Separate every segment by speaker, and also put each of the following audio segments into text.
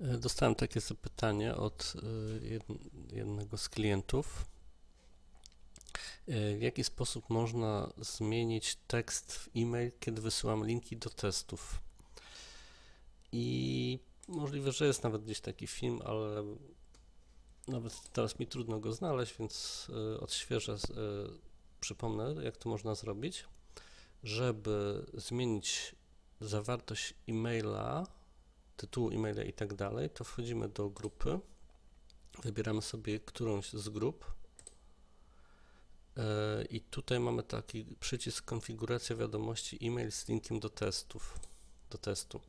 Speaker 1: E, Dostałem takie zapytanie od e, jed- jednego z klientów. E, W jaki sposób można zmienić tekst w e-mail, kiedy wysyłam linki do testów? I możliwe, że jest nawet gdzieś taki film, ale nawet teraz mi trudno go znaleźć, więc odświeżę, przypomnę, jak to można zrobić, żeby zmienić zawartość e-maila tytułu e-maila i tak dalej, to wchodzimy do grupy, wybieramy sobie którąś z grup. E, i tutaj mamy taki przycisk konfiguracja wiadomości e-mail z linkiem do testów, do testu.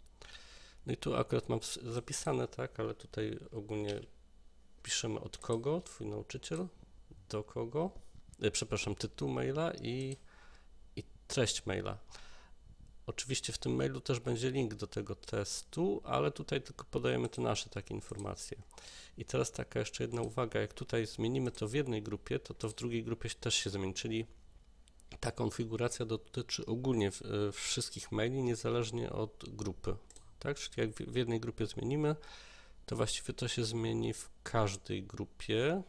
Speaker 1: No i tu akurat mam zapisane, tak, ale tutaj ogólnie piszemy od kogo, twój nauczyciel, do kogo, e, przepraszam, tytuł maila i, i treść maila. Oczywiście w tym mailu też będzie link do tego testu, ale tutaj tylko podajemy te nasze takie informacje. I teraz taka jeszcze jedna uwaga, jak tutaj zmienimy to w jednej grupie, to to w drugiej grupie też się zmieni, czyli ta konfiguracja dotyczy ogólnie e, wszystkich maili, niezależnie od grupy. Tak? Czyli jak w jednej grupie zmienimy, to właściwie to się zmieni w każdej grupie.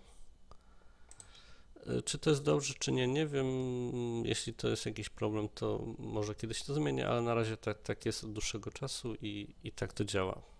Speaker 1: E, Czy to jest dobrze, czy nie, nie wiem. Jeśli to jest jakiś problem, to może kiedyś to zmienię, ale na razie tak, tak jest od dłuższego czasu i, i tak to działa.